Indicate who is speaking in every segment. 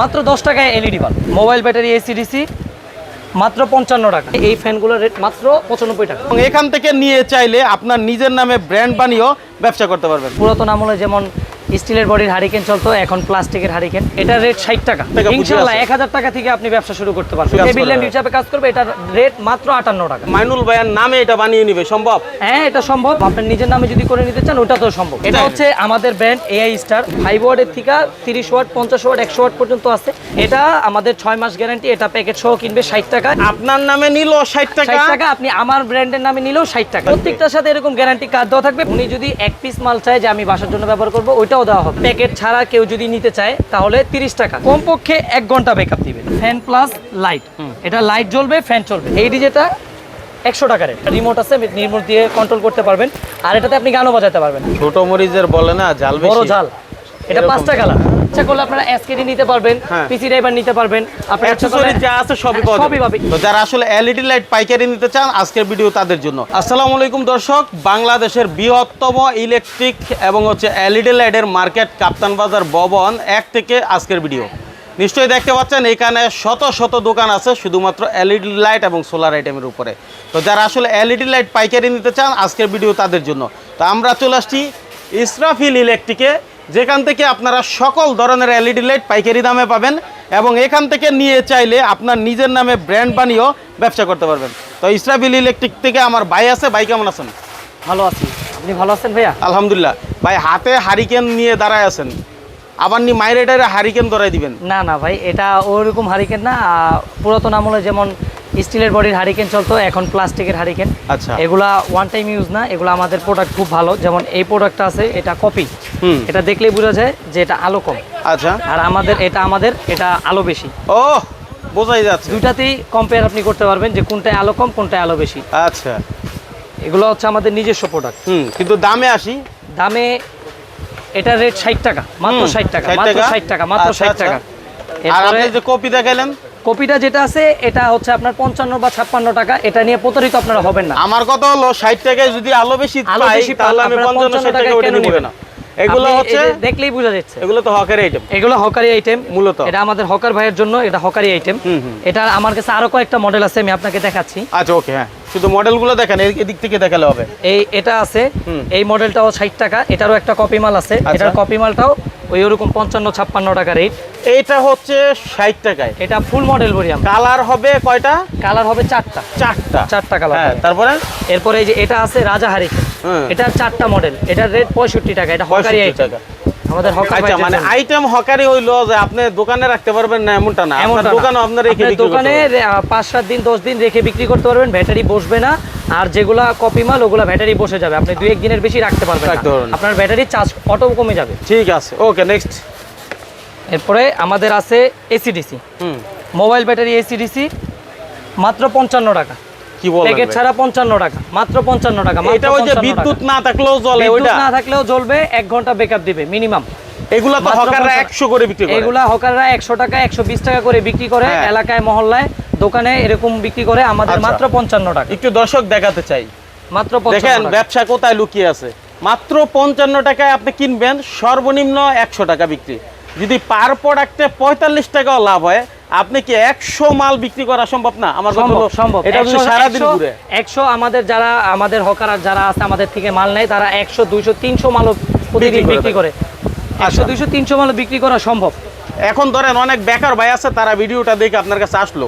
Speaker 1: মাত্র দশ টাকায় LED bulb mobile battery AC DC মাত্র পঞ্চান্ন টাকা। এই ফ্যানগুলোর রেট মাত্র পঁচানব্বই টাকা।
Speaker 2: এবং এখান থেকে নিয়ে চাইলে আপনার নিজের নামে ব্র্যান্ড বানিয়েও ব্যবসা করতে পারবেন।
Speaker 1: পুরাতন আমলে যেমন স্টিলের বডির হারিকেন চলতো এখন প্লাস্টিকের হারিকেন। এটার রেট ষাট টাকা। ইনশাল্লাহ এক হাজার টাকা থেকে আপনি ব্যবসা শুরু করতে পারবেন। টেবিল ল্যাম্প হিসাবে কাজ করবে এটার রেট মাত্র আটান্ন টাকা।
Speaker 2: মাইনুল ভাইয়ের নামে এটা বানিয়ে নিবে সম্ভব?
Speaker 1: হ্যাঁ এটা সম্ভব। আপনার নিজের নামে যদি করে নিতে চান ওটা তো সম্ভব। এটা হচ্ছে আমাদের ব্র্যান্ড এআই স্টার ফাইভ ওয়ার্ডের থেকে তিরিশ ওয়াট পঞ্চাশ ওয়াট একশো ওয়াট পর্যন্ত আছে। এটা আমাদের ছয় মাস গ্যারান্টি এটা প্যাকেট সহ কিনবে ষাট টাকা।
Speaker 2: আপনার নামে নিল ষাট টাকা।
Speaker 1: টাকা আপনি আমার ব্র্যান্ডের নামে নিলেও ষাট টাকা। প্রত্যেকটার সাথে এরকম গ্যারান্টি কার্ড দেওয়া থাকবে। উনি যদি এক পিস মাল চায় যে আমি বাসার জন্য ব্যবহার করব ওইটাও দেওয়া হবে। প্যাকেট ছাড়া কেউ যদি নিতে চায় তাহলে তিরিশ টাকা। কমপক্ষে এক ঘণ্টা ব্যাকআপ দিবে ফ্যান প্লাস লাইট এটা লাইট জ্বলবে ফ্যান চলবে। এই যেটা একশো টাকার রিমোট আছে রিমোট দিয়ে কন্ট্রোল করতে পারবেন। আর এটাতে আপনি গানও বাজাতে পারবেন।
Speaker 2: ছোট মরিজের বলে না ঝাল
Speaker 1: বড় ঝাল। এটা পাঁচটা কালার। ইচ্ছা করলে আপনারা এসকেডি নিতে পারবেন
Speaker 2: হ্যাঁ।
Speaker 1: পিসি ড্রাইভার নিতে পারবেন। আপনার
Speaker 2: যা আছে সবই
Speaker 1: হ্যাঁ, সবই
Speaker 2: যাবে তো যারা আসলে এলইডি লাইট পাইকারি নিতে চান আজকের ভিডিও তাদের জন্য। আসসালামু আলাইকুম দর্শক বাংলাদেশের বৃহত্তম ইলেকট্রিক এবং হচ্ছে এলইডি লাইটের মার্কেট কাপ্তান বাজার ভবন এক থেকে আজকের ভিডিও নিশ্চয়ই দেখতে পাচ্ছেন এখানে শত শত দোকান আছে শুধুমাত্র এলইডি লাইট এবং সোলার আইটেমের উপরে। তো যারা আসলে এলইডি লাইট পাইকারি নিতে চান আজকের ভিডিও তাদের জন্য। তো আমরা চলে আসছি ইসরাফিল ইলেকট্রিকে যেখান থেকে আপনারা সকল ধরনের এলইডি লাইট পাইকারি দামে পাবেন এবং এখান থেকে নিয়ে চাইলে আপনার নিজের নামে ব্র্যান্ড বানিয়েও ব্যবসা করতে পারবেন। তো ইসরাফিল ইলেকট্রিক থেকে আমার ভাই আছে। ভাই কেমন আছেন?
Speaker 1: ভালো আছি। আপনি ভালো আছেন ভাইয়া?
Speaker 2: আলহামদুলিল্লাহ। ভাই হাতে হারিকেন নিয়ে দাঁড়ায় আছেন। আবার নি টাইরে হারিকেন ধরাই দিবেন।
Speaker 1: না না ভাই এটা ওরকম হারিকেন না পুরাতন আমলে যেমন স্টিলের বডির হারিকেন চলতো এখন প্লাস্টিকের হারিকেন
Speaker 2: আচ্ছা।
Speaker 1: এগুলা ওয়ান টাইম ইউজ না এগুলো আমাদের প্রোডাক্ট খুব ভালো। যেমন এই প্রোডাক্টটা আছে এটা কপি
Speaker 2: হুম।
Speaker 1: এটা দেখলেই বোঝা যায় যে এটা আলো কম।
Speaker 2: আচ্ছা।
Speaker 1: আর আমাদের এটা আমাদের এটা আলো বেশি।
Speaker 2: ও বোঝাই যাচ্ছে।
Speaker 1: দুইটাতেই কম্পেয়ার আপনি করতে পারবেন যে কোনটায় আলো কম কোনটায় আলো বেশি।
Speaker 2: আচ্ছা।
Speaker 1: এগুলো হচ্ছে আমাদের নিজস্ব প্রোডাক্ট
Speaker 2: হুম কিন্তু দামে আসি?
Speaker 1: দামে এটা রেট ষাট টাকা মাত্র
Speaker 2: হুম,
Speaker 1: ষাট টাকা মাত্র
Speaker 2: টাকা?
Speaker 1: ষাট টাকা মাত্র
Speaker 2: আচ্ছা,
Speaker 1: ষাট
Speaker 2: আচ্ছা।
Speaker 1: টাকা।
Speaker 2: আর আপনি যে কপি দেখাইলেন?
Speaker 1: কপিটা যেটা আছে এটা হচ্ছে আপনার পঞ্চান্ন বা ছাপ্পান্ন টাকা এটা নিয়ে প্রতারিত আপনারা হবেন না।
Speaker 2: আমার কথা হলো ষাট টাকায় যদি আলো বেশি
Speaker 1: আলো
Speaker 2: পাই
Speaker 1: বেশি
Speaker 2: তাহলে আমি পঞ্চান্ন
Speaker 1: 55
Speaker 2: ষাট টাকা ওটা নিবে না? এগুলো হচ্ছে
Speaker 1: দেখলেই বোঝা যাচ্ছে।
Speaker 2: এগুলো তো হকের আইটেম
Speaker 1: এগুলো হকারি আইটেম
Speaker 2: মূলত।
Speaker 1: এটা আমাদের হকার ভাইয়ের জন্য এটা হকারি আইটেম। এটা আমার কাছে আরও কয়েকটা মডেল আছে আমি আপনাকে দেখাচ্ছি।
Speaker 2: আচ্ছা ওকে হ্যাঁ। শুধু মডেলগুলো দেখেন এদিক থেকে দেখালে হবে।
Speaker 1: এই এটা আছে এই মডেলটাও ষাট টাকা এটারও একটা কপি মাল আছে।
Speaker 2: আচ্ছা।
Speaker 1: এটার কপি মালটাও ওই ওরকম পঞ্চান্ন ছাপ্পান্ন টাকা রেট
Speaker 2: এইটা হচ্ছে ষাট টাকায়।
Speaker 1: এটা ফুল মডেল বলি আমরা।
Speaker 2: কালার হবে কয়টা?
Speaker 1: কালার হবে চারটা।
Speaker 2: চারটা।
Speaker 1: চারটা কালার
Speaker 2: হ্যাঁ তারপরে?
Speaker 1: এরপরে এই যে এটা আছে রাজা হারিকেন। এটা চারটা মডেল এটার রেট পঁয়ষট্টি টাকা এটা হকারি
Speaker 2: টাকা।
Speaker 1: আমাদের হকার
Speaker 2: আচ্ছা মানে আইটেম হকারি হইল যে আপনি দোকানে রাখতে পারবেন না এমনটা না। আপনার দোকানে আপনার রেখে বিক্রি
Speaker 1: দোকানে
Speaker 2: পারবেন।
Speaker 1: রে- পাঁচ সাত দিন দশ দিন রেখে বিক্রি করতে পারবেন ব্যাটারি বসবে না। আর যেগুলা কপি মাল ওগুলা ব্যাটারি বসে যাবে। আপনি দুই এক দিনের বেশি রাখতে পারবেন না। আপনার ব্যাটারি চার্জ অটো কমে যাবে।
Speaker 2: ঠিক আছে ওকে নেক্সট
Speaker 1: এরপরে আমাদের আছে এসিডিসি
Speaker 2: হুম।
Speaker 1: মোবাইল ব্যাটারি এসিডিসি মাত্র পঞ্চান্ন টাকা।
Speaker 2: কি বলেন
Speaker 1: প্যাকেট ছাড়া পঞ্চান্ন টাকা মাত্র পঞ্চান্ন টাকা
Speaker 2: এটা ওই যে বিদ্যুৎ না থাকলেও
Speaker 1: বিদ্যুৎ
Speaker 2: ওইটা?
Speaker 1: না থাকলেও জ্বলবে ঘণ্টা দিবে মিনিমাম
Speaker 2: এগুলা তো হকাররা
Speaker 1: 55
Speaker 2: করে বিক্রি করে।
Speaker 1: এগুলা হকাররা একশো টাকা একশো বিশ টাকা করে বিক্রি করে
Speaker 2: হ্যাঁ।
Speaker 1: এলাকায় মহল্লায় দোকানে এরকম বিক্রি করে আমাদের
Speaker 2: আচ্ছা।
Speaker 1: মাত্র পঞ্চান্ন টাকা।
Speaker 2: একটু দর্শক দেখাতে চাই।
Speaker 1: মাত্র
Speaker 2: দেখেন ব্যবসা কোথায় লুকিয়ে আছে? মাত্র পঞ্চান্ন টাকায় আপনি কিনবেন সর্বনিম্ন একশো টাকা বিক্রি। যদি পার প্রোডাক্টে পঁয়তাল্লিশ টাকাও লাভ হয় আপনি কি একশো মাল বিক্রি করা সম্ভব না? আমার
Speaker 1: সম্ভব
Speaker 2: এটা যদি সারাদিন ঘুরে।
Speaker 1: একশো আমাদের যারা আমাদের হকার আর যারা আছে আমাদের থেকে মাল নেয় তারা একশো দুইশো তিনশো মালও প্রতিদিন
Speaker 2: বিক্রি। করে।
Speaker 1: একশো
Speaker 2: আচ্ছা।
Speaker 1: দুইশো তিনশো মালও বিক্রি করা সম্ভব।
Speaker 2: এখন ধরেন অনেক বেকার ভাই আছে তারা ভিডিওটা দেখে আপনার কাছে আসলো।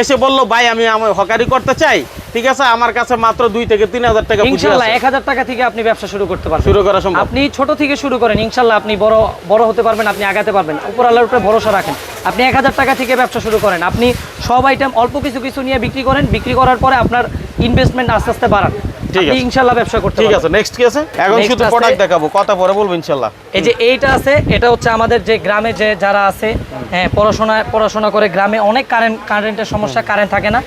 Speaker 2: এসে বলল ভাই আমি আমার হকারি করতে চাই। ঠিক আছে? আমার কাছে মাত্র দুই থেকে তিন হাজার টাকা পুঁজি
Speaker 1: ইনশাল্লাহ
Speaker 2: আছে।
Speaker 1: এক হাজার টাকা থেকে আপনি ব্যবসা শুরু করতে পারবেন।
Speaker 2: শুরু করা সম্ভব।
Speaker 1: আপনি ছোট থেকে শুরু করেন ইনশাল্লাহ আপনি বড় বড় হতে পারবেন আপনি আগাতে পারবেন। উপর আল্লাহর উপরে ভরসা রাখেন। আপনি এক হাজার টাকা থেকে ব্যবসা শুরু করেন। আপনি সব আইটেম অল্প কিছু কিছু নিয়ে বিক্রি করেন বিক্রি করার পরে আপনার ইনভেস্টমেন্ট আস্তে আস্তে বাড়ান।
Speaker 2: ঠিক আছে।
Speaker 1: ইনশাল্লাহ ব্যবসা করতে
Speaker 2: ঠিক আছে নেক্সট কি আছে? এখন শুধু প্রোডাক্ট দেখাবো কথা পরে বলব ইনশাল্লাহ।
Speaker 1: এই যে এইটা আছে এটা হচ্ছে আমাদের যে গ্রামে যে যারা আছে হ্যাঁ পড়াশোনা পড়াশোনা করে গ্রামে অনেক কারেন্ট কারেন্টের সমস্যা কারেন্ট থাকে না।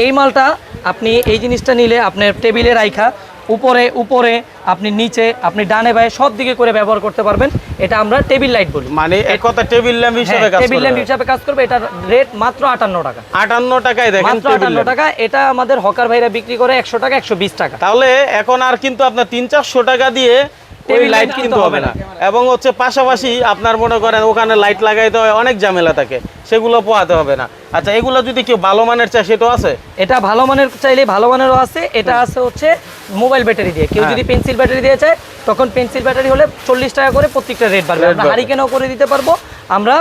Speaker 1: এই মালটা আপনি এই জিনিসটা নিলে আপনার টেবিলে রাইখা উপরে উপরে আপনি নিচে আপনি ডানে বায়ে সব দিকে করে ব্যবহার করতে পারবেন। এটা আমরা টেবিল লাইট বলি।
Speaker 2: মানে এক কথা টেবিল ল্যাম্প হিসেবে কাজ
Speaker 1: টেবিল ল্যাম্প হিসাবে কাজ করবে। এটা রেট মাত্র আটান্ন টাকা।
Speaker 2: আটান্ন টাকায় দেখেন
Speaker 1: মাত্র
Speaker 2: টেবিল
Speaker 1: আটান্ন
Speaker 2: ল্যাম্প।
Speaker 1: টাকা। এটা আমাদের হকার ভাইরা বিক্রি করে একশো টাকা একশো বিশ টাকা।
Speaker 2: তাহলে এখন আর কিন্তু আপনার তিন চারশো টাকা দিয়ে
Speaker 1: Table
Speaker 2: লাইট কিনতে হবে না। এবং হচ্ছে পাশাপাশি আপনার মনে করেন ওখানে লাইট লাগাইতে হয় অনেক ঝামেলা থাকে সেগুলো পোহাতে হবে না। আচ্ছা এগুলো যদি কেউ ভালো মানের চায় সেটাও আছে?
Speaker 1: এটা ভালো মানের চাইলে ভালো মানেরও আছে এটা আছে হচ্ছে মোবাইল ব্যাটারি দিয়ে। কেউ
Speaker 2: হ্যাঁ।
Speaker 1: যদি পেন্সিল ব্যাটারি দিয়ে চায় তখন পেন্সিল ব্যাটারি হলে চল্লিশ টাকা করে প্রত্যেকটা রেট বাড়বে আমরা। হারিকেনও করে দিতে পারব আমরা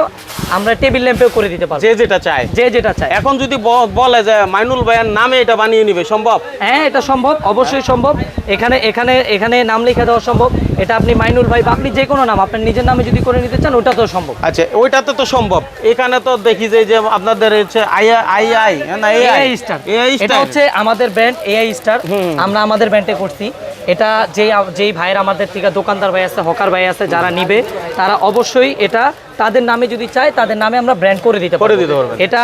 Speaker 1: আমরা টেবিল ল্যাম্পেও করে দিতে পারব।
Speaker 2: যে যেটা চায়।
Speaker 1: যে যেটা চায়।
Speaker 2: এখন যদি বলে যে মাইনুল ভাইয়ের নামে এটা বানিয়ে নিবে সম্ভব?
Speaker 1: হ্যাঁ এটা সম্ভব অবশ্যই সম্ভব। এখানে এখানে এখানে নাম লিখে দেওয়া সম্ভব। এটা আপনি মাইনুল ভাই বা আপনি যে কোনো নাম আপনার নিজের নামে যদি করে নিতে চান ওটা তো সম্ভব।
Speaker 2: আচ্ছা ওইটাতে তো সম্ভব। এখানে তো দেখি যে যে আপনাদের হচ্ছে আই আই আই না
Speaker 1: এআই স্টার
Speaker 2: এআই স্টার
Speaker 1: এটা হচ্ছে আমাদের ব্র্যান্ড এআই স্টার আমরা আমাদের ব্র্যান্ডে করছি। এটা যেই যেই ভাইয়ের আমাদের থেকে দোকানদার ভাই আছে হকার ভাই আছে যারা নিবে তারা অবশ্যই এটা তাদের নামে যদি চায় তাদের নামে আমরা ব্র্যান্ড করে দিতে
Speaker 2: করে দিতে পারব
Speaker 1: এটা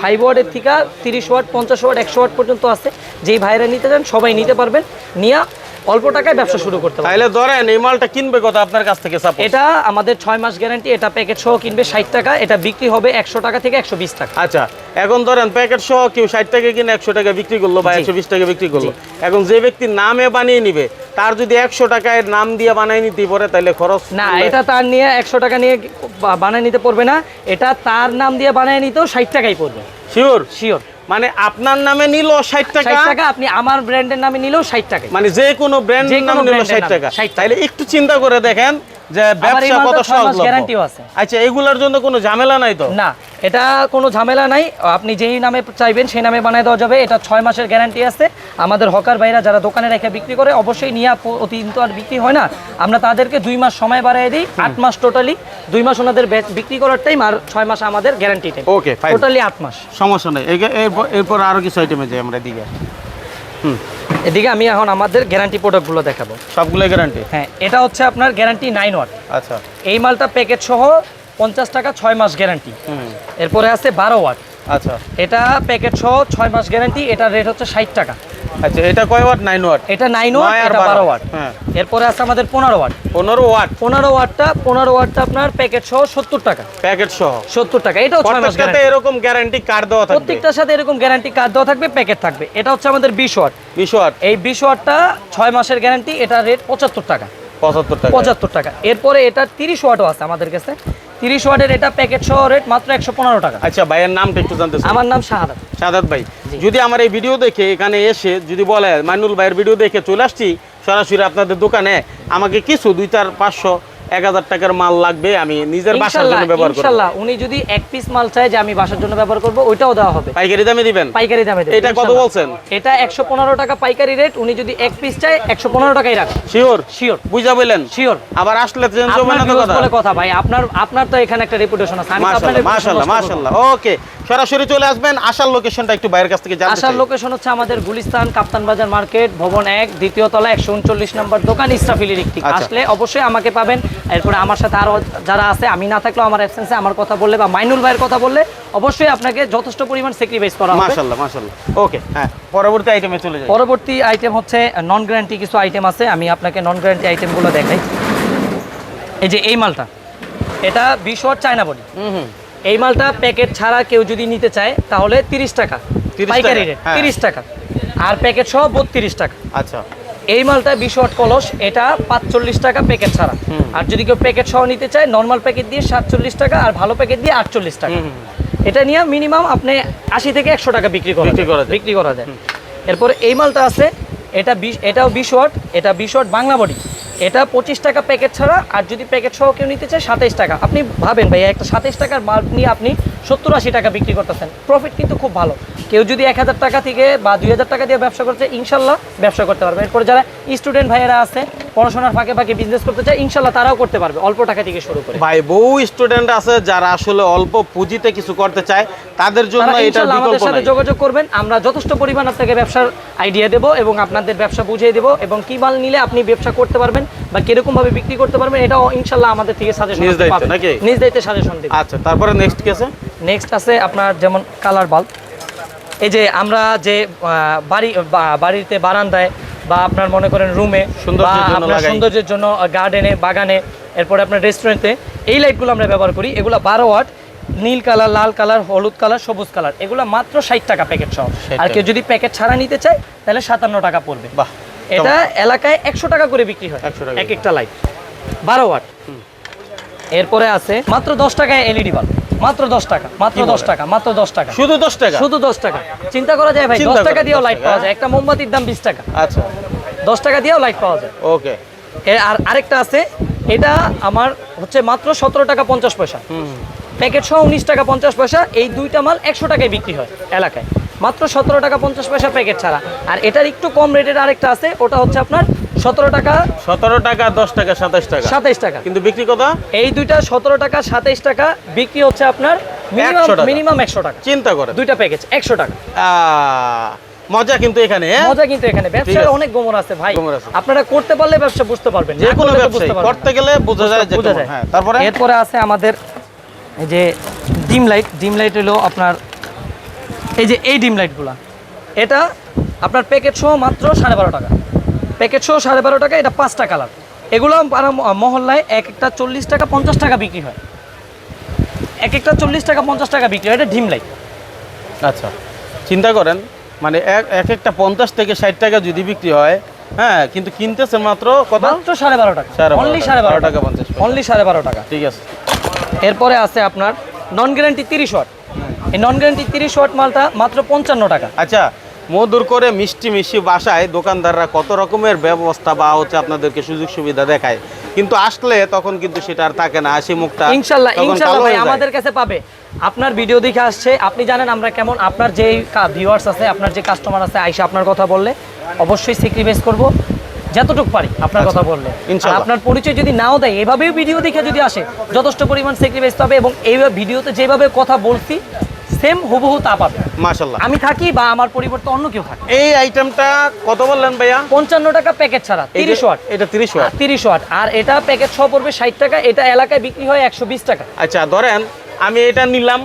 Speaker 1: ফাইভ ওয়ার্ডের থেকে তিরিশ ওয়াট পঞ্চাশ ওয়াট একশো ওয়াট পর্যন্ত আছে। যেই ভাইরা নিতে চান সবাই নিতে পারবেন। নিয়ে অল্প টাকায় ব্যবসা শুরু করতে পারবেন
Speaker 2: তাইলে ধরেন এই মালটা কিনবে কত আপনার কাছ থেকে সাপোজ
Speaker 1: এটা আমাদের ছয় মাস গ্যারান্টি এটা প্যাকেট সহ কিনবে ষাট টাকা এটা বিক্রি হবে একশো টাকা থেকে একশো বিশ টাকা।
Speaker 2: আচ্ছা এখন ধরেন প্যাকেট সহ কেউ ষাট টাকা কিনে একশো টাকা বিক্রি করল বা
Speaker 1: জি।
Speaker 2: একশো বিশ টাকা বিক্রি করল। এখন যে ব্যক্তি নামে বানিয়ে নিবে তার যদি একশো টাকায় নাম দিয়ে বানিয়ে নিতে পারে তাহলে খরচ
Speaker 1: না এটা তার নিয়ে একশো টাকা নিয়ে বানায় নিতে পড়বে না এটা তার নাম দিয়ে বানায় নিতেও ষাট টাকাই পড়বে।
Speaker 2: শিওর
Speaker 1: শিওর
Speaker 2: মানে আপনার নামে নিল ষাট টাকা।
Speaker 1: টাকা আপনি আমার ব্র্যান্ডের নামে নিলেও ষাট টাকা
Speaker 2: মানে যে কোনো ব্র্যান্ড
Speaker 1: যে
Speaker 2: নিল ষাট টাকা।
Speaker 1: 60 টাকা।
Speaker 2: তাহলে একটু চিন্তা করে দেখেন যে ব্যবসা কত সহজ
Speaker 1: গ্যারান্টিও আছে।
Speaker 2: আচ্ছা এগুলোর জন্য কোনো ঝামেলা নাই তো?
Speaker 1: না এটা কোনো ঝামেলা নাই। আপনি যেই নামে চাইবেন সেই নামে বানায় দেওয়া যাবে। এটা ছয় মাসের গ্যারান্টি আছে। আমাদের হকার ভাইরা যারা দোকানে রেখে বিক্রি করে অবশ্যই নিয়ে প্রতিদিন তো আর বিক্রি হয় না। আমরা তাদেরকে দুই মাস সময় বাড়াই দিই আট মাস টোটালি দুই মাস ওনাদের বিক্রি করার টাইম আর ছয় মাস আমাদের গ্যারান্টি টাইম
Speaker 2: ওকে
Speaker 1: টোটালি আট মাস।
Speaker 2: সমস্যা নেই। এরপর এরপর আরও কিছু আইটেমে যাই আমরা দিকে
Speaker 1: এদিকে আমি এখন আমাদের গ্যারান্টি প্রোডাক্টগুলো দেখাবো।
Speaker 2: সবগুলো গ্যারান্টি
Speaker 1: হ্যাঁ এটা হচ্ছে আপনার গ্যারান্টি নাইন ওয়াট
Speaker 2: আচ্ছা।
Speaker 1: এই মালটা প্যাকেট সহ পঞ্চাশ টাকা ছয় মাস গ্যারান্টি
Speaker 2: হুম।
Speaker 1: এরপরে আছে বারো ওয়াট
Speaker 2: আচ্ছা।
Speaker 1: এটা প্যাকেট সহ ছয় মাস গ্যারান্টি এটার রেট হচ্ছে ষাট টাকা।
Speaker 2: আচ্ছা এটা কয় ওয়াট? Nine watt.
Speaker 1: এটা নাইন ওয়াট এটা
Speaker 2: বারো।
Speaker 1: ওয়াট।
Speaker 2: হ্যাঁ।
Speaker 1: এরপরে আছে আমাদের পনেরো ওয়াট।
Speaker 2: পনেরো ওয়াট।
Speaker 1: পনেরো ওয়াটটা পনেরো ওয়াটটা আপনার প্যাকেট সহ সত্তর টাকা।
Speaker 2: প্যাকেট সহ।
Speaker 1: সত্তর টাকা এটাও ছয় মাস
Speaker 2: প্রত্যেকটাতে এরকম গ্যারান্টি কার্ড দেওয়া থাকবে।
Speaker 1: প্রত্যেকটার সাথে এরকম গ্যারান্টি কার্ড দেওয়া থাকবে প্যাকেট থাকবে। এটা হচ্ছে আমাদের বিশ ওয়াট।
Speaker 2: বিশ ওয়াট।
Speaker 1: এই বিশ ওয়াটটা ছয় মাসের গ্যারান্টি এটা রেট পঁচাত্তর টাকা।
Speaker 2: পঁচাত্তর টাকা।
Speaker 1: পঁচাত্তর টাকা। এরপরে এটা তিরিশ ওয়াটও আছে আমাদের কাছে। তিরিশ ওয়াটের এটা প্যাকেট সহ রেট মাত্র একশো পনেরো টাকা।
Speaker 2: আচ্ছা ভাইয়ের নামটা একটু জানতে চাই।
Speaker 1: আমার নাম শাহাদাত।
Speaker 2: শাহাদাত ভাই যদি আমার এই ভিডিও দেখে এখানে এসে যদি বলে মাইনুল ভাইয়ের ভিডিও দেখে চলে আসছি সরাসরি আপনাদের দোকানে আমাকে কিছু দুই চার পাঁচশো এক হাজার টাকার মাল লাগবে আমি নিজের বাসার জন্য ব্যবহার করব।
Speaker 1: উনি যদি এক পিস মাল চায় যে আমি বাসার জন্য ব্যবহার করব ওইটাও দেওয়া হবে।
Speaker 2: পাইকারি দামে দিবেন?
Speaker 1: পাইকারি দামে দেবে,
Speaker 2: এটা কত বলছেন?
Speaker 1: এটা একশো পনেরো টাকা পাইকারি রেট উনি যদি এক পিস চায় একশো পনেরো টাকাই রাখে
Speaker 2: শিওর
Speaker 1: শিওর
Speaker 2: বুঝা বললেন
Speaker 1: শিওর
Speaker 2: আবার আসলে চেঞ্জ হবে না তো কথা।
Speaker 1: বলে কথা ভাই আপনার আপনার তো এখানে একটা রেপুটেশন আছে আমি আপনার
Speaker 2: মাশাআল্লাহ। মাশাআল্লাহ ওকে। সরাসরি চলে আসবেন। আসার লোকেশনটা একটু বাইরের কাছ থেকে জানতে
Speaker 1: আসার লোকেশন হচ্ছে আমাদের গুলিস্তান কাপ্তান বাজার মার্কেট ভবন এক দ্বিতীয় তলা একশো উনচল্লিশ নম্বর দোকান ইসরাফিলি রিক্তি
Speaker 2: আচ্ছা।
Speaker 1: আসলে অবশ্যই আমাকে পাবেন। এরপরে আমার সাথে আরও যারা আছে আমি না থাকলেও আমার অ্যাবসেন্সে আমার কথা বললে বা মাইনুল ভাইয়ের কথা বললে অবশ্যই আপনাকে যথেষ্ট পরিমাণ স্যাক্রিফাইস করা হবে।
Speaker 2: মাশাআল্লাহ মাশাআল্লাহ। ওকে হ্যাঁ পরবর্তী আইটেমে চলে যাই।
Speaker 1: পরবর্তী আইটেম হচ্ছে নন গ্যারান্টি কিছু আইটেম আছে আমি আপনাকে নন গ্যারান্টি আইটেমগুলো দেখাই। এই যে এই মালটা এটা বিশ ওয়াট চায়না বডি
Speaker 2: হুম হুম।
Speaker 1: এই মালটা প্যাকেট ছাড়া কেউ যদি নিতে চায় তাহলে তিরিশ টাকা।
Speaker 2: 30
Speaker 1: পাইকারি রেট
Speaker 2: হ্যাঁ।
Speaker 1: তিরিশ টাকা। আর প্যাকেট সহ বত্রিশ টাকা।
Speaker 2: আচ্ছা।
Speaker 1: এই মালটা বিশ ওয়াট কলস এটা পাঁচচল্লিশ টাকা প্যাকেট ছাড়া। আর যদি কেউ প্যাকেট সহ নিতে চায় নর্মাল প্যাকেট দিয়ে সাতচল্লিশ টাকা আর ভালো প্যাকেট দিয়ে আটচল্লিশ টাকা। এটা নিয়ে মিনিমাম আপনি আশি থেকে একশো টাকা বিক্রি করা
Speaker 2: বিক্রি
Speaker 1: যায়।
Speaker 2: করা যায়।
Speaker 1: বিক্রি করা যায়। এরপর এই মালটা আছে এটা বিশ এটাও বিশ ওয়াট এটা বিশ ওয়াট বাংলা বডি এটা পঁচিশ টাকা প্যাকেট ছাড়া, আর যদি প্যাকেট সহ কেউ নিতে চায় সাতাইশ টাকা। আপনি ভাবেন ভাইয়া, একটা সাতাইশ টাকার মাল নিয়ে আপনি সত্তর আশি টাকা বিক্রি করতেছেন। প্রফিট কিন্তু খুব ভালো। কেউ যদি এক হাজার টাকা থেকে বা দুই হাজার টাকা দিয়ে ব্যবসা করতে চায়, ইনশাল্লাহ ব্যবসা করতে পারবে। এরপর যারা স্টুডেন্ট ভাইয়েরা আছে পড়াশোনার ফাঁকে ফাঁকে বিজনেস করতে চায় ইনশাল্লাহ তারাও করতে পারবে অল্প টাকা থেকে শুরু করে।
Speaker 2: ভাই বহু স্টুডেন্ট আছে যারা আসলে অল্প পুঁজিতে কিছু করতে চায়। তাদের জন্য
Speaker 1: ইনশাআল্লাহ আমাদের সাথে যোগাযোগ করবেন। আমরা যথেষ্ট পরিমাণ আপনাকে ব্যবসার আইডিয়া দেব এবং আপনাদের ব্যবসা বুঝিয়ে দেব এবং কি মাল নিলে আপনি ব্যবসা করতে পারবেন বা কীরকম ভাবে বিক্রি করতে পারবেন এটাও ইনশাল্লাহ আমাদের থেকে সাজেশন
Speaker 2: নিজ দায়িত্ব, নাকি?
Speaker 1: নিজ দায়িত্বে সাজেশন দেব
Speaker 2: আচ্ছা তারপরে নেক্সট কি আছে?
Speaker 1: নেক্সট আছে আপনার যেমন কালার বাল্ব এই যে আমরা যে বাড়ি বাড়িতে বারান্দায় বা আপনার মনে করেন রুমে
Speaker 2: সৌন্দর্যের জন্য
Speaker 1: আপনার সৌন্দর্যের জন্য গার্ডেনে বাগানে এরপরে আপনার রেস্টুরেন্টে এই লাইটগুলো আমরা ব্যবহার করি। এগুলো বারো ওয়াট নীল কালার লাল কালার হলুদ কালার সবুজ কালার এগুলো মাত্র ষাট টাকা প্যাকেট সহ। আর কেউ যদি প্যাকেট ছাড়া নিতে চায় তাহলে সাতান্ন টাকা পড়বে।
Speaker 2: বাহ।
Speaker 1: এটা এলাকায় একশো টাকা করে বিক্রি হয়।
Speaker 2: 100 টাকা।
Speaker 1: এক একটা লাইট বারো ওয়াট এরপরে আছে মাত্র দশ টাকায় এলইডি বাল্ব। মাত্র দশ টাকা মাত্র দশ টাকা মাত্র দশ টাকা।
Speaker 2: শুধু দশ টাকা?
Speaker 1: শুধু দশ টাকা। চিন্তা করা যায় ভাই দশ টাকা দিয়েও লাইট পাওয়া
Speaker 2: হ্যাঁ?
Speaker 1: যায়। একটা মোমবাতির দাম বিশ টাকা।
Speaker 2: আচ্ছা।
Speaker 1: দশ টাকা দিয়েও লাইট পাওয়া যায়।
Speaker 2: ওকে
Speaker 1: আর আরেকটা আছে এটা আমার হচ্ছে মাত্র সতেরো টাকা পঞ্চাশ পয়সা। প্যাকেট সহ উনিশ টাকা পঞ্চাশ পয়সা এই দুইটা মাল একশো টাকায় বিক্রি হয় এলাকায়। মাত্র সতেরো টাকা পঞ্চাশ পয়সা প্যাকেট ছাড়া। আর এটার একটু কম রেটের আরেকটা আছে ওটা হচ্ছে আপনার সতেরো টাকা
Speaker 2: সতেরো টাকা দশ টাকা সাতাশ টাকা।
Speaker 1: সাতাইশ টাকা।
Speaker 2: কিন্তু বিক্রি কত?
Speaker 1: এই দুইটা সতেরো টাকা সাতাইশ টাকা বিক্রি হচ্ছে আপনার
Speaker 2: 100
Speaker 1: মিনিমাম একশো টাকা।
Speaker 2: চিন্তা করে
Speaker 1: দুইটা প্যাকেজ একশো টাকা।
Speaker 2: মজা কিন্তু এখানে হ্যাঁ?
Speaker 1: মজা কিন্তু এখানে। ব্যবসার অনেক গোমর আছে ভাই। আপনারা করতে পারলে ব্যবসা বুঝতে পারবেন
Speaker 2: যে কোনো
Speaker 1: না।
Speaker 2: করতে গেলে বোঝা যায়
Speaker 1: বোঝা যায়।
Speaker 2: হ্যাঁ তারপরে?
Speaker 1: এরপরে আছে আমাদের যে ডিম লাইট ডিম লাইট হলো আপনার এই যে এই ডিম লাইটগুলা এটা আপনার প্যাকেট সহ মাত্র সাড়ে বারো টাকা। প্যাকেট সহ সাড়ে বারো টাকা এটা পাঁচটা কালার এগুলো মহল্লায় এক একটা চল্লিশ টাকা পঞ্চাশ টাকা বিক্রি হয়। এক একটা চল্লিশ টাকা পঞ্চাশ টাকা বিক্রি হয় এটা ডিম লাইট।
Speaker 2: আচ্ছা চিন্তা করেন মানে এক এক একটা পঞ্চাশ থেকে ষাট টাকা যদি বিক্রি হয় হ্যাঁ কিন্তু কিনতেছে মাত্র কত?
Speaker 1: মাত্র সাড়ে বারো টাকা। অনলি সাড়ে বারো
Speaker 2: টাকা। পঞ্চাশ
Speaker 1: অনলি সাড়ে বারো টাকা।
Speaker 2: ঠিক আছে।
Speaker 1: এরপরে আছে আপনার নন গ্যারান্টি তিরিশ ওয়াট এই নন গ্যারান্টি তিরিশ ওয়াট মালটা মাত্র পঞ্চান্ন টাকা।
Speaker 2: আচ্ছা মধুর করে মিষ্টি মিষ্টি বাসায় দোকানদাররা কত রকমের ব্যবস্থা বা হচ্ছে আপনাদেরকে সুযোগ সুবিধা দেখায়? কিন্তু আসলে তখন কিন্তু সেটা আর থাকে না হাসি মুখটা
Speaker 1: ইনশাল্লাহ ইনশাল্লাহ ভাই আমাদের কাছে পাবে। আপনার ভিডিও দেখে আসছে আপনি জানেন আমরা কেমন আপনার যে ভিউয়ার্স আছে আপনার যে কাস্টমার আছে আইসা আপনার কথা বললে অবশ্যই স্যাক্রিফাইস করব যতটুকু পারি আপনার কথা বললে।
Speaker 2: আচ্ছা।
Speaker 1: আপনার পরিচয় যদি নাও দেয় এভাবেও ভিডিও দেখে যদি আসে যথেষ্ট পরিমাণ স্যাক্রিফাইস পাবে এবং এই ভিডিওতে যেভাবে কথা বলছি সেম হুবহু তা পাবে।
Speaker 2: মাশাল্লাহ
Speaker 1: আমি থাকি বা আমার পরিবর্তে অন্য কেউ থাকে।
Speaker 2: এই আইটেমটা কত বললেন ভাইয়া?
Speaker 1: পঞ্চান্ন টাকা প্যাকেট ছাড়া তিরিশ ওয়াট
Speaker 2: এটা তিরিশ ওয়াট
Speaker 1: তিরিশ ওয়াট আর এটা প্যাকেট সহ পড়বে ষাট টাকা এটা এলাকায় বিক্রি হয় একশো বিশ টাকা।
Speaker 2: আচ্ছা ধরেন আমি এটা নিলাম।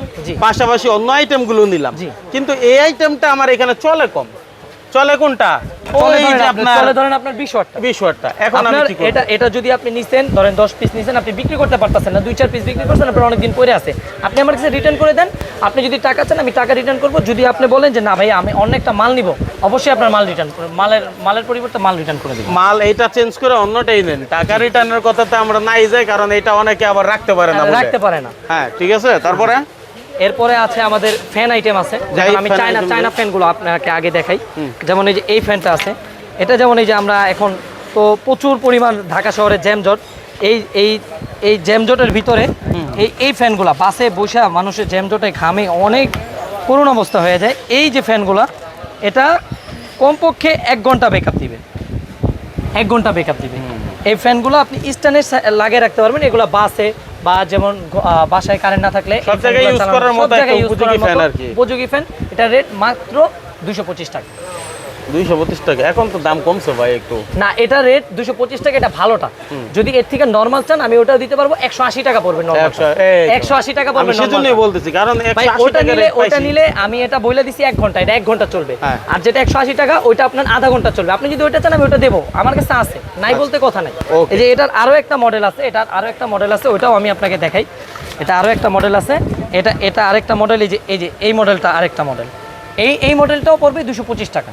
Speaker 2: পাশাপাশি অন্য আইটেমগুলো নিলাম। কিন্তু এই আইটেমটা আমার এখানে চলে কম। চলে কোনটা?
Speaker 1: ধরেন আপনার-
Speaker 2: আপনার
Speaker 1: চলে ধরেন আপনার বিশ ওয়াটটা
Speaker 2: বিশ ওয়াটটা এখন আমি
Speaker 1: আপনার
Speaker 2: কি করব?
Speaker 1: এটা এটা যদি আপনি নিছেন ধরেন দশ পিস নিছেন আপনি বিক্রি করতে পারতেছেন না দুই চার পিস বিক্রি করছেন আপনার অনেকদিন পরে আছে। আপনি আমার কাছে রিটার্ন করে দেন আপনি যদি টাকা চান আমি টাকা রিটার্ন করব। যদি আপনি বলেন যে না ভাই আমি অন্য একটা মাল নিব অবশ্যই আপনার মাল রিটার্ন মালের মালের পরিবর্তে মাল রিটার্ন করে
Speaker 2: মাল এইটা চেঞ্জ করে অন্যটাই টাকা রিটার্নের কথা তো আমরা নাই যাই কারণ এটা অনেকে আবার রাখতে পারে না
Speaker 1: রাখতে পারে না।
Speaker 2: হ্যাঁ ঠিক আছে? তারপরে?
Speaker 1: এরপরে আছে আমাদের ফ্যান আইটেম আছে। আমি চায়না চায়না ফ্যানগুলো আপনাকে আগে দেখাই। যেমন এই যে এই ফ্যানটা আছে। এটা যেমন এই যে আমরা এখন তো প্রচুর পরিমাণ ঢাকা শহরে জ্যামজট। এই এই এই জ্যামজটের ভিতরে এই এই ফ্যানগুলা বাসে বসে মানুষের জ্যামজটে ঘামে অনেক করুণ অবস্থা হয়ে যায়। এই যে ফ্যানগুলা এটা কমপক্ষে এক ঘণ্টা ব্যাকআপ দিবে। এক ঘণ্টা ব্যাকআপ দিবে। এই ফ্যানগুলো আপনি স্ট্যান্ডে লাগিয়ে রাখতে পারবেন। এগুলো বাসে বা যেমন বাসায় কারেন্ট না থাকলে
Speaker 2: সব জায়গায়
Speaker 1: ইউজ
Speaker 2: করার মতো উপযোগী ফ্যান আর কি।
Speaker 1: উপযোগী ফ্যান এটা রেট মাত্র দুশো পঁচিশ টাকা
Speaker 2: দুইশো পঁচিশ টাকা। এখন তো দাম কমছে ভাই একটু।
Speaker 1: না এটা রেট দুশো পঁচিশ টাকা এটা ভালোটা। যদি এর থেকে নর্মাল চান আমি ওটাও দিতে পারব একশো আশি টাকা পড়বে
Speaker 2: একশো-
Speaker 1: আশি টাকা পড়বে
Speaker 2: সেজন্যই বলতেছি কারণ 180
Speaker 1: ওটা
Speaker 2: টাকা
Speaker 1: নিলে ওটা নিলে আমি এটা বলে দিছি এক ঘণ্টা এটা এক ঘণ্টা চলবে।
Speaker 2: হ্যাঁ।
Speaker 1: আর যেটা একশো আশি টাকা ওইটা আপনার আধা ঘণ্টা চলবে। আপনি যদি ওইটা চান আমি ওটা দেবো। আমার কাছে আছে নাই বলতে কথা নাই। এই যে এটার আরও একটা মডেল আছে এটার আরও একটা মডেল আছে ওইটাও আমি আপনাকে দেখাই। এটা আরও একটা মডেল আছে এটা এটা আরেকটা মডেল এই যে এই যে এই মডেলটা আরেকটা মডেল এই এই মডেলটাও পড়বে দুশো পঁচিশ টাকা।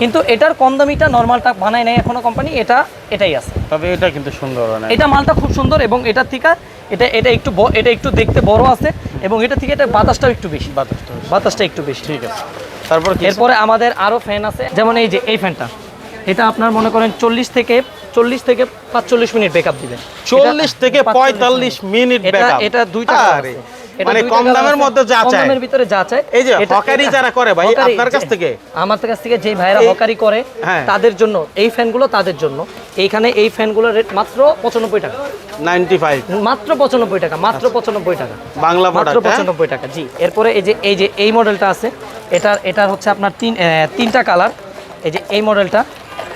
Speaker 1: কিন্তু এটার কম দামিটা নর্মালটা বানায় নেই এখনও কোম্পানি এটা এটাই আছে।
Speaker 2: তবে এটা কিন্তু সুন্দর
Speaker 1: এটা মালটা খুব সুন্দর এবং এটা থেকে এটা এটা একটু এটা একটু দেখতে বড় আছে এবং এটা থেকে এটা বাতাসটাও একটু বেশি।
Speaker 2: বাতাসটা
Speaker 1: বাতাসটা একটু বেশি।
Speaker 2: ঠিক আছে। তারপর
Speaker 1: এরপরে আমাদের আরও ফ্যান আছে যেমন এই যে এই ফ্যানটা এটা আপনার মনে করেন চল্লিশ থেকে চল্লিশ থেকে পাঁচচল্লিশ মিনিট ব্যাকআপ দিবে
Speaker 2: চল্লিশ থেকে পঁয়তাল্লিশ মিনিট।
Speaker 1: এটা দুইটা এটা
Speaker 2: মানে কম দামের মধ্যে যা
Speaker 1: কম দামের ভিতরে যা
Speaker 2: এই যে হকারি যারা করে ভাই, আপনার কাছ থেকে?
Speaker 1: আমার কাছ থেকে যে ভাইরা হকারি করে
Speaker 2: হ্যাঁ।
Speaker 1: তাদের জন্য এই ফ্যানগুলো তাদের জন্য। এইখানে এই ফ্যানগুলোর রেট মাত্র পঁচানব্বই টাকা।
Speaker 2: Ninety five.
Speaker 1: মাত্র পঁচানব্বই টাকা মাত্র পঁচানব্বই টাকা।
Speaker 2: বাংলা
Speaker 1: মাত্র
Speaker 2: প্রোডাক্ট
Speaker 1: পঁচানব্বই টাকা জি। এরপরে এই যে এই যে এই মডেলটা আছে এটার এটার হচ্ছে আপনার তিন তিনটা কালার। এই যে এই মডেলটা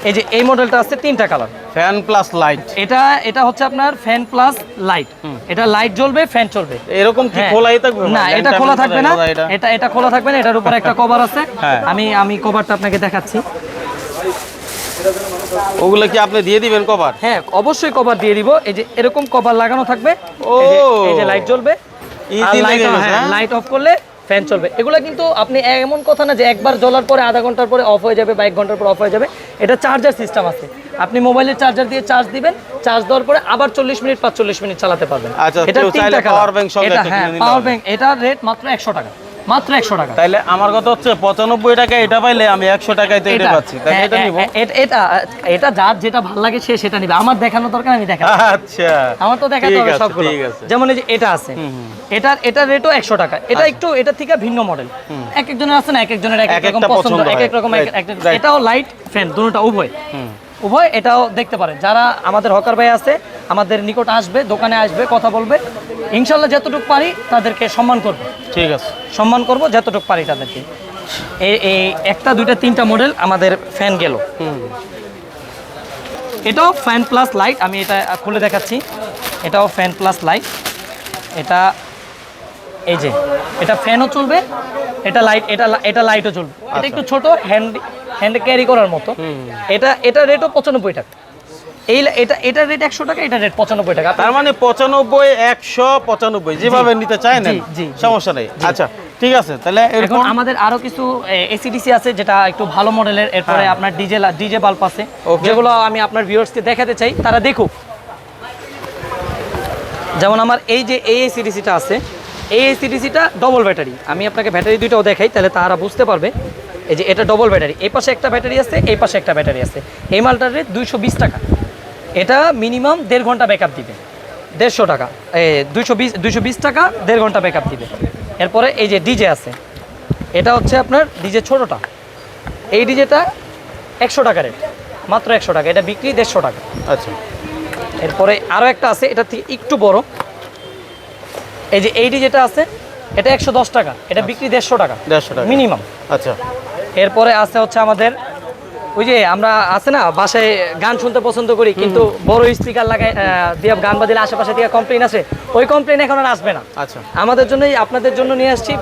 Speaker 1: এই যে এই মডেলটা আছে তিনটা কালার।
Speaker 2: Fan plus light.
Speaker 1: এটা এটা হচ্ছে আপনার ফ্যান প্লাস লাইট। এটা লাইট জ্বলবে ফ্যান চলবে।
Speaker 2: এরকম কি
Speaker 1: হ্যাঁ।
Speaker 2: খোলাই থাকবে?
Speaker 1: না এটা খোলা থাকবে না।
Speaker 2: এটা?
Speaker 1: এটা খোলা থাকবে না এটার উপর একটা কভার আছে।
Speaker 2: হ্যাঁ।
Speaker 1: আমি আমি কভারটা আপনাকে দেখাচ্ছি।
Speaker 2: ওগুলো কি আপনি দিয়ে দিবেন কভার
Speaker 1: হ্যাঁ অবশ্যই কভার দিয়ে দিব। এই যে এরকম কভার লাগানো থাকবে।
Speaker 2: ও।
Speaker 1: এই যে- লাইট জ্বলবে।
Speaker 2: Easy হ্যাঁ?
Speaker 1: লাইট অফ করলে ফ্যান চলবে। এগুলো কিন্তু আপনি এমন কথা না যে একবার জ্বলার পরে আধা ঘণ্টার পরে অফ হয়ে যাবে বা এক ঘণ্টার পর অফ হয়ে যাবে। এটা চার্জার সিস্টেম আছে। আপনি মোবাইলের চার্জার দিয়ে চার্জ দিবেন চার্জ দেওয়ার পরে আবার চল্লিশ মিনিট পাঁচ চল্লিশ মিনিট চালাতে পারবেন।
Speaker 2: আচ্ছা,
Speaker 1: এটা
Speaker 2: power bank
Speaker 1: এটা হ্যাঁ পাওয়ার। ব্যাংক এটার রেট মাত্র একশো টাকা। মাত্র একশো টাকা।
Speaker 2: তাইলে আমার কথা হচ্ছে পঁচানব্বই টাকা এটা পাইলে আমি একশো টাকায় তো এটা
Speaker 1: এটা
Speaker 2: পাচ্ছি। তাহলে
Speaker 1: হ্যাঁ,
Speaker 2: এটা
Speaker 1: হ্যাঁ,
Speaker 2: নিব।
Speaker 1: এটা- এটা এটা যার যেটা ভালো লাগে সে সেটা নিবে। আমার দেখানো দরকার আমি দেখাবো
Speaker 2: আচ্ছা
Speaker 1: আমার তো দেখাতে হবে সবগুলো।
Speaker 2: ঠিক আছে।
Speaker 1: যেমন এই যে এটা আছে। এটার এটার রেটও একশো টাকা। এটা একটু এটা থেকে ভিন্ন মডেল এক একজনের আছে না এক একজনের এক
Speaker 2: এক
Speaker 1: রকম পছন্দ এক এক রকম এটাও লাইট ফ্যান দুটোটা উভয়। উভয় এটাও দেখতে পারেন। যারা আমাদের হকার ভাই আছে আমাদের নিকট আসবে দোকানে আসবে কথা বলবে ইনশাল্লাহ যতটুকু পারি তাদেরকে সম্মান করব।
Speaker 2: ঠিক আছে।
Speaker 1: সম্মান করব যতটুকু পারি তাদেরকে। এই একটা দুইটা তিনটা মডেল আমাদের ফ্যান গেল। এটাও ফ্যান প্লাস লাইট আমি এটা খুলে দেখাচ্ছি। এটাও ফ্যান প্লাস লাইট এটা এই যে এটা ফ্যানও চলবে এটা লাইট এটা এটা লাইটও চলবে। এটা একটু ছোট হ্যান্ড হ্যান্ড ক্যারি করার মতো। এটা এটা রেটও পঁচানব্বই টাকা। এই লা- এটা রেট একশো টাকা এটা রেট পঁচানব্বই টাকা।
Speaker 2: তার মানে পঁচানব্বই একশো পঁচানব্বই যেভাবে নিতে চায় না
Speaker 1: জি।
Speaker 2: সমস্যা নেই। আচ্ছা ঠিক আছে তাহলে
Speaker 1: এখন আমাদের আরও কিছু এসিডিসি আছে যেটা একটু ভালো মডেলের এরপরে
Speaker 2: হ্যাঁ।
Speaker 1: আপনার ডিজে ডিজে বাল্ব আছে। যেগুলো আমি আপনার ভিউয়ার্সকে দেখাতে চাই তারা দেখুক। যেমন আমার এই যে এই এসিডিসিটা আছে এই এসিডিসিটা ডবল ব্যাটারি আমি আপনাকে ব্যাটারি দুইটাও দেখাই তাহলে তারা বুঝতে পারবে। এই যে এটা ডবল ব্যাটারি এই পাশে একটা ব্যাটারি আছে এই পাশে একটা ব্যাটারি আছে। এই মালটার রেট দুইশো বিশ টাকা। এটা মিনিমাম দেড় ঘণ্টা ব্যাকআপ দিবে। দেড়শো টাকা। দুইশো বিশ দুইশো বিশ টাকা দেড় ঘণ্টা ব্যাকআপ দিবে। এরপরে এই যে ডিজে আছে। এটা হচ্ছে আপনার ডিজে ছোটোটা। এই ডিজেটা একশো টাকা রেট মাত্র একশো টাকা। এটা বিক্রি দেড়শো টাকা।
Speaker 2: আচ্ছা।
Speaker 1: এরপরে আরও একটা আছে। এটা থেকে একটু বড়। এই যে এই ডিজেটা আছে এটা একশো দশ টাকা। এটা বিক্রি দেড়শো টাকা।
Speaker 2: দেড়শো টাকা।
Speaker 1: মিনিমাম
Speaker 2: আচ্ছা।
Speaker 1: এরপরে আছে হচ্ছে আমাদের ওই যে আমরা আছে না বাসায় গান শুনতে পছন্দ করি কিন্তু বড় স্পিকার লাগাই দিয়ে গান বাজিলে আশেপাশে থেকে কমপ্লেন আছে ওই কমপ্লেন এখন আর আসবে না।
Speaker 2: আচ্ছা।
Speaker 1: আমাদের জন্যই আপনাদের জন্য নিয়ে আসছি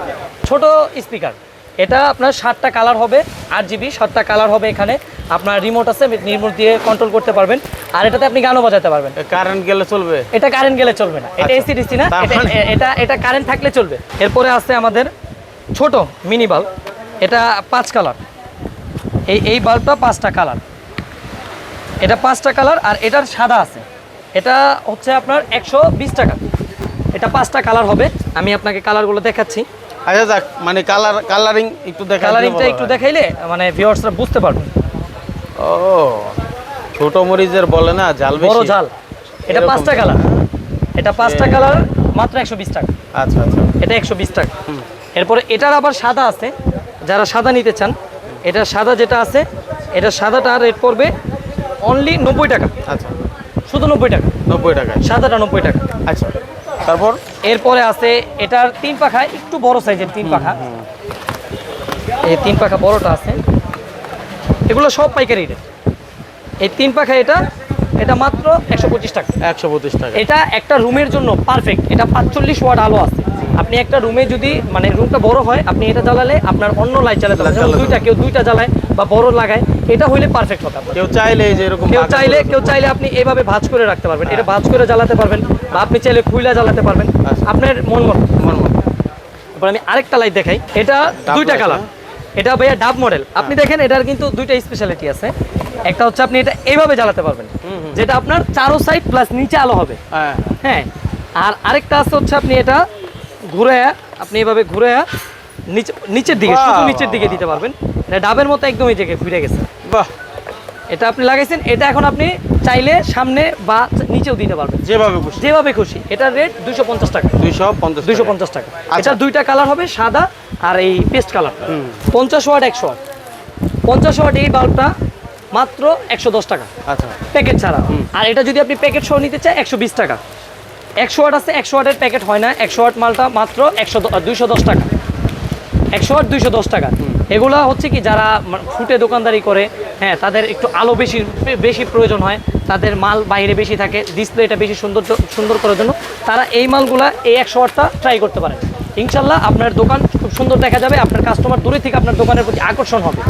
Speaker 1: ছোট স্পিকার। এটা আপনার সাতটা কালার হবে আট জিবি সাতটা কালার হবে এখানে। আপনার রিমোট আছে রিমোট দিয়ে কন্ট্রোল করতে পারবেন। আর এটাতে আপনি গানও বাজাতে পারবেন।
Speaker 2: কারেন্ট গেলে চলবে?
Speaker 1: এটা কারেন্ট গেলে চলবে না। এটা
Speaker 2: আচ্ছা।
Speaker 1: এসি ডিসি না এটা-
Speaker 2: মানে-
Speaker 1: এটা এটা কারেন্ট থাকলে চলবে। এরপরে আছে আমাদের ছোট মিনি বাল্ব এটা পাঁচ কালার। এই এই বাল্বটা পাঁচটা কালার। এটা পাঁচটা কালার আর এটার সাদা আছে। এটা হচ্ছে আপনার একশো বিশ টাকা। এটা পাঁচটা কালার হবে। আমি আপনাকে কালারগুলো দেখাচ্ছি।
Speaker 2: আচ্ছা যাক মানে কালার কালারিং একটু দেখা
Speaker 1: কালারিংটা একটু দেখাইলে মানে ভিউয়ার্সরা বুঝতে পারবে।
Speaker 2: ও ছোট মরিচের বলে না জাল
Speaker 1: বড় ঝাল। এটা পাঁচটা কালার। এটা পাঁচটা কালার মাত্র একশো বিশ টাকা।
Speaker 2: আচ্ছা আচ্ছা।
Speaker 1: এটা একশো বিশ টাকা। এরপরে এটার আবার সাদা আছে। যারা সাদা নিতে চান এটা সাদা যেটা আছে এটা সাদাটা রেট পড়বে অনলি নব্বই টাকা।
Speaker 2: আচ্ছা।
Speaker 1: শুধু নব্বই টাকা।
Speaker 2: নব্বই টাকায়
Speaker 1: সাদাটা নব্বই টাকা।
Speaker 2: আচ্ছা। তারপর?
Speaker 1: এরপরে আছে এটার তিন পাখা একটু বড় সাইজের তিন পাখা। এই তিন পাখা বড়টা আছে। এগুলো সব পাইকারি রেট এই তিন পাখা এটা এটা মাত্র একশো পঁচিশ টাকা।
Speaker 2: একশো পঁচিশ টাকা।
Speaker 1: এটা একটা রুমের জন্য পারফেক্ট এটা পাঁচচল্লিশ ওয়াট আলো আছে। আপনি একটা রুমে যদি মানে রুমটা বড় হয় আপনি এটা জ্বালালে আপনার অন্য লাইট জ্বালাতে পারেন। যেমন দুইটা কেউ দুইটা জ্বালায় বা বড় লাগায় এটা হইলে পারফেক্ট হবে
Speaker 2: কেউ চাইলে এই যে এরকম
Speaker 1: কেউ চাইলে কেউ চাইলে আপনি এভাবে ভাঁজ করে রাখতে পারবেন। এটা ভাঁজ করে জ্বালাতে পারবেন বা আপনি চাইলে খুইলা জ্বালাতে পারবেন।
Speaker 2: আচ্ছা।
Speaker 1: আপনার মন মতো।
Speaker 2: মন মতো।
Speaker 1: আমি আরেকটা লাইট দেখাই। এটা দুইটা কালার এটা ভাইয়া ডাব মডেল আপনি দেখেন এটার কিন্তু দুইটা স্পেশালিটি আছে। একটা হচ্ছে আপনি এটা এইভাবে জ্বালাতে পারবেন। যেটা আপনার চারো সাইড প্লাস নিচে আলো হবে।
Speaker 2: হ্যাঁ।
Speaker 1: হ্যাঁ। আর আরেকটা আছে হচ্ছে আপনি এটা ঘুরে আপনি এভাবে ঘুরে নিচে নিচের দিকে শুধু নিচের দিকে দিতে পারবেন। এটা ডাবের মতো একদম এই জায়গায় ঘুরে গেছে।
Speaker 2: বাহ।
Speaker 1: এটা আপনি লাগাইছেন এটা এখন আপনি চাইলে সামনে বা নিচেও দিতে পারবেন।
Speaker 2: যেভাবে খুশি।
Speaker 1: যেভাবে খুশি। এটার রেট দুশো পঞ্চাশ টাকা।
Speaker 2: দুইশো পঞ্চাশ
Speaker 1: দুশো পঞ্চাশ টাকা।
Speaker 2: আচ্ছা।
Speaker 1: দুইটা কালার হবে সাদা আর এই পেস্ট কালার। পঞ্চাশ ওয়াট একশো ওয়াট। পঞ্চাশ ওয়াট এই বাল্বটা মাত্র একশো দশ টাকা।
Speaker 2: আচ্ছা।
Speaker 1: প্যাকেট ছাড়া। আর এটা যদি আপনি প্যাকেট সহ নিতে চান একশো বিশ টাকা। একশো ওয়াট আছে একশো ওয়াটের প্যাকেট হয় না। একশো ওয়াট মালটা মাত্র একশো দুইশো দশ টাকা। একশো ওয়াট দুইশো দশ টাকা। এগুলা হচ্ছে কি যারা ফুটে দোকানদারি করে হ্যাঁ তাদের একটু আলো বেশি বেশি প্রয়োজন হয়। তাদের মাল বাইরে বেশি থাকে ডিসপ্লেটা বেশি সুন্দর সুন্দর করার জন্য। তারা এই মালগুলা এই একশো ওয়াটটা ট্রাই করতে পারে ইনশাল্লাহ আপনার দোকান খুব সুন্দর দেখা যাবে। আপনার কাস্টমার দূরে থেকে আপনার দোকানের প্রতি আকর্ষণ হবে।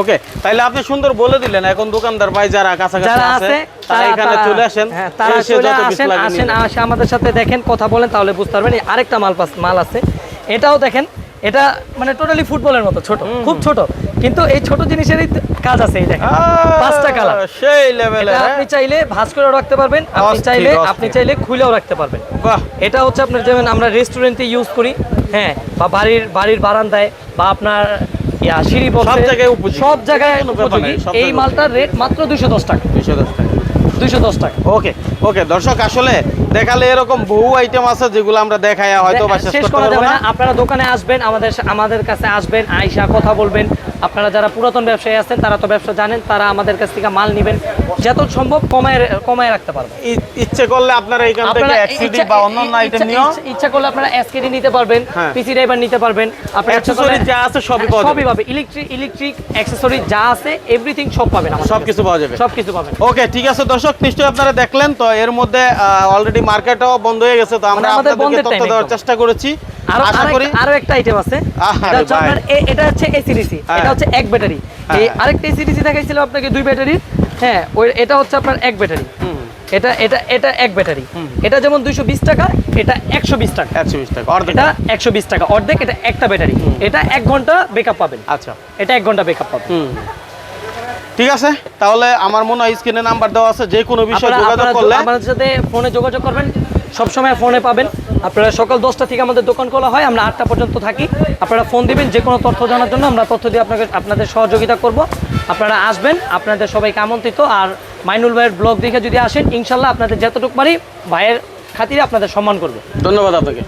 Speaker 2: ওকে তাইলে আপনি সুন্দর বলে দিলেন এখন দোকানদার ভাই যারা কাছাকাছি আছে তারা এখানে চলে আসেন
Speaker 1: হ্যাঁ তারা চলে আসেন আসেন আসে আমাদের সাথে দেখেন কথা বলেন তাহলে বুঝতে পারবেন আরেকটা মাল মাল আছে। এটাও দেখেন এটা মানে টোটালি ফুটবলের মতো ছোট খুব ছোট কিন্তু এই ছোট জিনিসেরই কাজ আছে এই দেখেন পাঁচটা কালার।
Speaker 2: সেই লেভেলের
Speaker 1: এটা আপনি চাইলে ভাঁজ করেও রাখতে পারবেন আপনি চাইলে আপনি চাইলে খুলেও রাখতে পারবেন। এটা হচ্ছে আপনার যেমন আমরা রেস্টুরেন্টে ইউজ করি হ্যাঁ বা বাড়ির বাড়ির বারান্দায় বা আপনার সিঁড়ি
Speaker 2: সব জায়গায়
Speaker 1: সব জায়গায়
Speaker 2: কোনো ব্যাপার
Speaker 1: উপযোগী।
Speaker 2: নাই, সব
Speaker 1: এই মালটার রেট মাত্র দুইশো দশ টাকা।
Speaker 2: দুইশো দশ টাকা।
Speaker 1: দুইশো দশ টাকা।
Speaker 2: ওকে ওকে দর্শক আসলে দেখালে এরকম বহু আইটেম আছে যেগুলো আমরা দেখাই হয়তো শেষ
Speaker 1: করা যাবে
Speaker 2: না।
Speaker 1: আপনারা দোকানে আসবেন আমাদের আমাদের কাছে আসবেন আইসা কথা বলবেন। আপনারা যারা পুরাতন ব্যবসায়ী আছেন তারা তো ব্যবসা জানেন তারা আমাদের কাছ থেকে মাল নেবেন যত সম্ভব কমায় কমায় রাখতে পারবেন।
Speaker 2: ইচ্ছে করলে আপনারা এখান থেকে এক্সিডি বা অন্যান্য আইটেম নিয়েও
Speaker 1: ইচ্ছা- করলে আপনারা এসকেডি নিতে পারবেন
Speaker 2: হ্যাঁ।
Speaker 1: পিসি ড্রাইভার নিতে পারবেন আপনারা
Speaker 2: Accessory যা আছে সবই পাওয়া যাবে।
Speaker 1: সবই পাবে ইলেকট্রিক ইলেকট্রিক অ্যাকসেসরি যা আছে এভরিথিং সব পাবেন আমাদের
Speaker 2: সব
Speaker 1: কিছু।
Speaker 2: পাওয়া যাবে।
Speaker 1: সব কিছু পাবেন।
Speaker 2: ওকে ঠিক আছে দর্শক নিশ্চয়ই আপনারা দেখলেন তো এর মধ্যে অলরেডি মার্কেটও বন্ধ হয়ে গেছে তো আমরা
Speaker 1: মানে আমাদের
Speaker 2: আপনাদেরকে তথ্য দেওয়ার চেষ্টা করেছি।
Speaker 1: আরও একটা আইটেম আছে। এটা হচ্ছে আপনার এটা হচ্ছে এসিডিসি
Speaker 2: হ্যাঁ।
Speaker 1: এটা হচ্ছে এক ব্যাটারি। এই আরেকটা এসিডিসি দেখাইছিল আপনাকে দুই ব্যাটারি হ্যাঁ ওই এটা হচ্ছে আপনার এক ব্যাটারি এটা এটা এটা এক ব্যাটারি এটা যেমন দুইশো বিশ টাকা এটা একশো বিশ টাকা।
Speaker 2: একশো বিশ টাকা।
Speaker 1: এটা একশো বিশ টাকা। অর্ধেক এটা একটা ব্যাটারি এটা এক ঘণ্টা বেকআপ পাবেন।
Speaker 2: আচ্ছা।
Speaker 1: এটা এক ঘণ্টা বেকআপ পাবেন।
Speaker 2: ঠিক আছে তাহলে আমার মনে হয় স্ক্রিনে নাম্বার দেওয়া আছে যে কোনো বিষয়ে যোগাযোগ করলে
Speaker 1: আমাদের সাথে ফোনে যোগাযোগ করবেন। সবসময় ফোনে পাবেন। আপনারা সকাল দশটা থেকে আমাদের দোকান খোলা হয়, আমরা আটটা পর্যন্ত থাকি। আপনারা ফোন দিবেন, যে কোনো তথ্য জানার জন্য আমরা তথ্য দিয়ে আপনাকে আপনাদের সহযোগিতা করব। আপনারা আসবেন, আপনাদের সবাইকে আমন্ত্রিত। আর মাইনুল ভাইয়ের ব্লগ দেখে যদি আসেন, ইনশাল্লাহ আপনাদের যতটুকু পারি ভাইয়ের খাতিরে আপনাদের সম্মান করবে।
Speaker 2: ধন্যবাদ আপনাকে।